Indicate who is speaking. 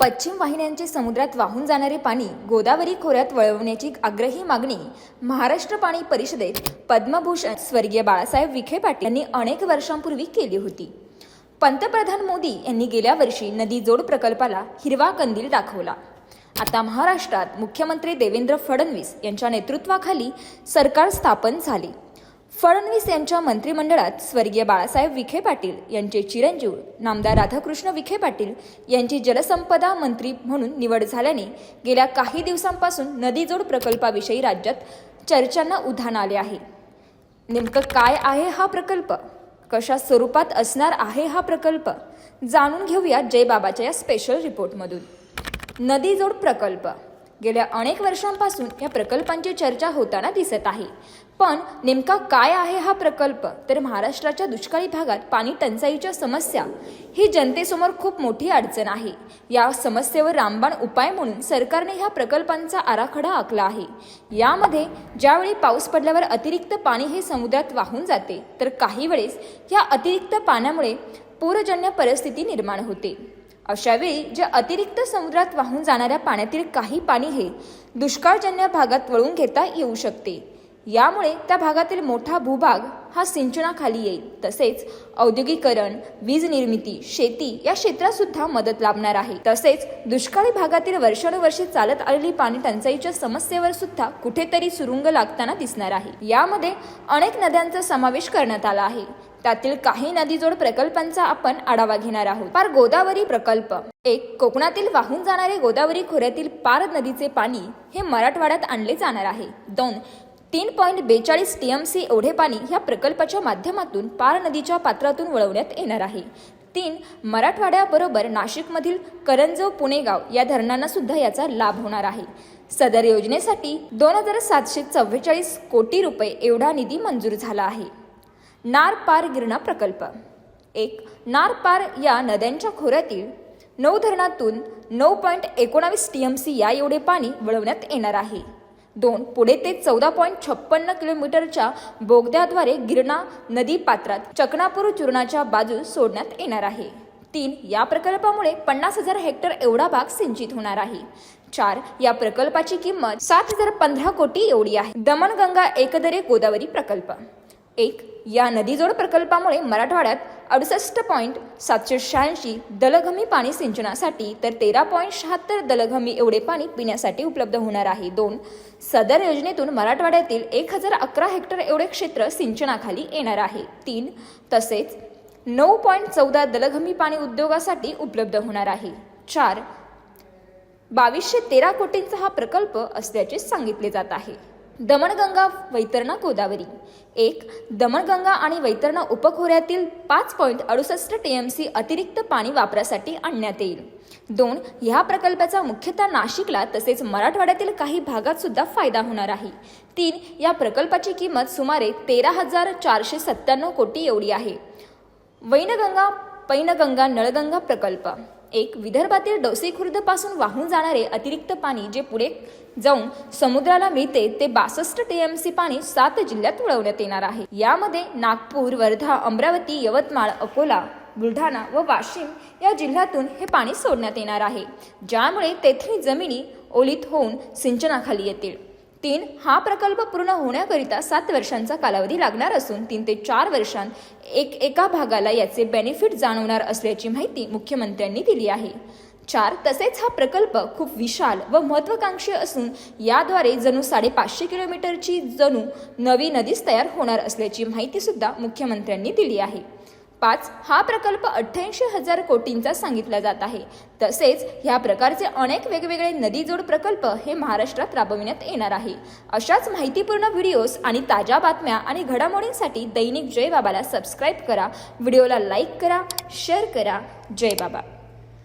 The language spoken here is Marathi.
Speaker 1: पश्चिम वाहिन्यांचे समुद्रात वाहून जाणारे पाणी गोदावरी खोऱ्यात वळवण्याची आग्रही मागणी महाराष्ट्र पाणी परिषदेत पद्मभूषण स्वर्गीय बाळासाहेब विखे पाटील यांनी अनेक वर्षांपूर्वी केली होती. पंतप्रधान मोदी यांनी गेल्या वर्षी नदी जोड प्रकल्पाला हिरवा कंदील दाखवला. आता महाराष्ट्रात मुख्यमंत्री देवेंद्र फडणवीस यांच्या नेतृत्वाखाली सरकार स्थापन झाले. फडणवीस यांच्या मंत्रिमंडळात स्वर्गीय बाळासाहेब विखे पाटील यांचे चिरंजीव नामदार राधाकृष्ण विखे पाटील यांची जलसंपदा मंत्री म्हणून निवड झाल्याने गेल्या काही दिवसांपासून नदीजोड प्रकल्पाविषयी राज्यात चर्चांना उधाण आले आहे. नेमकं काय आहे हा प्रकल्प? कशा स्वरूपात असणार आहे हा प्रकल्प? जाणून घेऊया जयबाबाच्या या स्पेशल रिपोर्टमधून नदीजोड प्रकल्प. गेल्या अनेक वर्षांपासून या प्रकल्पांची चर्चा होताना दिसत आहे. पण नेमका काय आहे हा प्रकल्प? तर महाराष्ट्राच्या दुष्काळी भागात पाणी टंचाईच्या समस्या. ही जनतेसमोर खूप मोठी अडचण आहे. या समस्येवर रामबाण उपाय म्हणून सरकारने ह्या प्रकल्पांचा आराखडा आखला आहे. यामध्ये ज्यावेळी पाऊस पडल्यावर अतिरिक्त पाणी हे समुद्रात वाहून जाते तर काही वेळेस या अतिरिक्त पाण्यामुळे पूरजन्य परिस्थिती निर्माण होते. अशावेळी जे अतिरिक्त समुद्रात वाहून जाणाऱ्या पाण्यातील काही पाणी हे दुष्काळजन्य भागात वळून घेता येऊ शकते. यामुळे त्या भागातील मोठा भूभाग हा सिंचनाखाली येईल. तसेच औद्योगिकरण वीज निर्मिती शेती या क्षेत्रात सुद्धा मदत लाभणार आहे. तसेच दुष्काळी भागातील वर्षानुवर्षे चालत आलेली पाणी टंचाईच्या समस्येवर सुद्धा कुठेतरी सुरुंग लागताना दिसणार आहे. यामध्ये अनेक नद्यांचा समावेश करण्यात आला आहे. त्यातील काही नदीजोड प्रकल्पांचा आपण आढावा घेणार आहोत. पार गोदावरी प्रकल्प. एक कोकणातील वाहून जाणारे गोदावरी खोऱ्यातील पार नदीचे पाणी हे मराठवाड्यात आणले जाणार आहे. दोन तीन पॉईंट बेचाळीस टी एम सी एवढे पाणी ह्या प्रकल्पाच्या माध्यमातून पार नदीच्या पात्रातून वळवण्यात येणार आहे. तीन मराठवाड्याबरोबर नाशिकमधील करंजव पुणेगाव या धरणांना सुद्धा याचा लाभ होणार आहे. सदर योजनेसाठी दोन हजार सातशे चव्वेचाळीस कोटी रुपये एवढा निधी मंजूर झाला आहे. नारपार गिरणा प्रकल्प. एक नारपार या नद्यांच्या खोऱ्यातील नऊ धरणातून नऊ पॉईंट एकोणावीस टी एम सी या एवढे पाणी वळवण्यात येणार आहे. दोन पुढे ते चौदा पॉईंट छप्पन्न किलोमीटरच्या बोगद्याद्वारे गिरणा नदी पात्रात चकनापूर चूर्णाच्या बाजूस सोडण्यात येणार आहे. तीन या प्रकल्पामुळे पन्नास हजार हेक्टर एवढा भाग सिंचित होणार आहे. चार या प्रकल्पाची किंमत सात हजार पंधरा कोटी एवढी आहे. दमणगंगा एकदरे गोदावरी प्रकल्प. एक या नदीजोड प्रकल्पामुळे मराठवाड्यात अडुसष्ट पॉईंट सातशे शहाऐंशी दलघमी पाणी सिंचनासाठी तर तेरा पॉईंट शहात्तर दलघमी एवढे पाणी पिण्यासाठी उपलब्ध होणार आहे. दोन सदर योजनेतून मराठवाड्यातील एक हजार अकरा हेक्टर एवढे क्षेत्र सिंचनाखाली येणार आहे. तीन तसेच नऊ पॉईंट चौदा दलघमी पाणी उद्योगासाठी उपलब्ध होणार आहे. चार बावीसशे तेरा कोटींचा हा प्रकल्प असल्याचे सांगितले जात आहे. दमणगंगा वैतरणा गोदावरी. एक दमणगंगा आणि वैतरणा उपखोऱ्यातील पाच पॉईंट अडुसष्ट टी एम सी अतिरिक्त पाणी वापरासाठी आणण्यात येईल. दोन ह्या प्रकल्पाचा मुख्यतः नाशिकला तसेच मराठवाड्यातील काही भागात सुद्धा फायदा होणार आहे. तीन या प्रकल्पाची किंमत सुमारे तेरा हजार चारशे सत्त्याण्णव कोटी एवढी आहे. वैनगंगा पैनगंगा नळगंगा प्रकल्प. एक विदर्भातील डोसे खुर्दपासून वाहून जाणारे अतिरिक्त पाणी जे पुढे जाऊन समुद्राला मिळते ते बासष्ट टी एम सी पाणी सात जिल्ह्यात वळवण्यात येणार आहे. यामध्ये नागपूर वर्धा अमरावती यवतमाळ अकोला बुलढाणा व वाशिम या जिल्ह्यातून हे पाणी सोडण्यात येणार आहे. ज्यामुळे तेथील जमिनी ओलीत होऊन सिंचनाखाली येतील. तीन हा प्रकल्प पूर्ण होण्याकरिता सात वर्षांचा कालावधी लागणार असून तीन ते चार वर्षांत एक एका भागाला याचे बेनिफिट जाणवणार असल्याची माहिती मुख्यमंत्र्यांनी दिली आहे. चार तसेच हा प्रकल्प खूप विशाल व महत्वाकांक्षी असून याद्वारे जणू साडेपाचशे किलोमीटरची जणू नवी नदीच तयार होणार असल्याची माहितीसुद्धा मुख्यमंत्र्यांनी दिली आहे. पाच हा प्रकल्प अठ्ठ्याऐंशी हजार कोटींचा सांगितला जात आहे. तसेच ह्या प्रकारचे अनेक वेगवेगळे नदीजोड प्रकल्प हे महाराष्ट्रात राबविण्यात येणार आहे. अशाच माहितीपूर्ण व्हिडिओज आणि ताज्या बातम्या आणि घडामोडींसाठी दैनिक जय बाबाला सबस्क्राईब करा. व्हिडिओला लाईक करा शेअर करा. जय बाबा.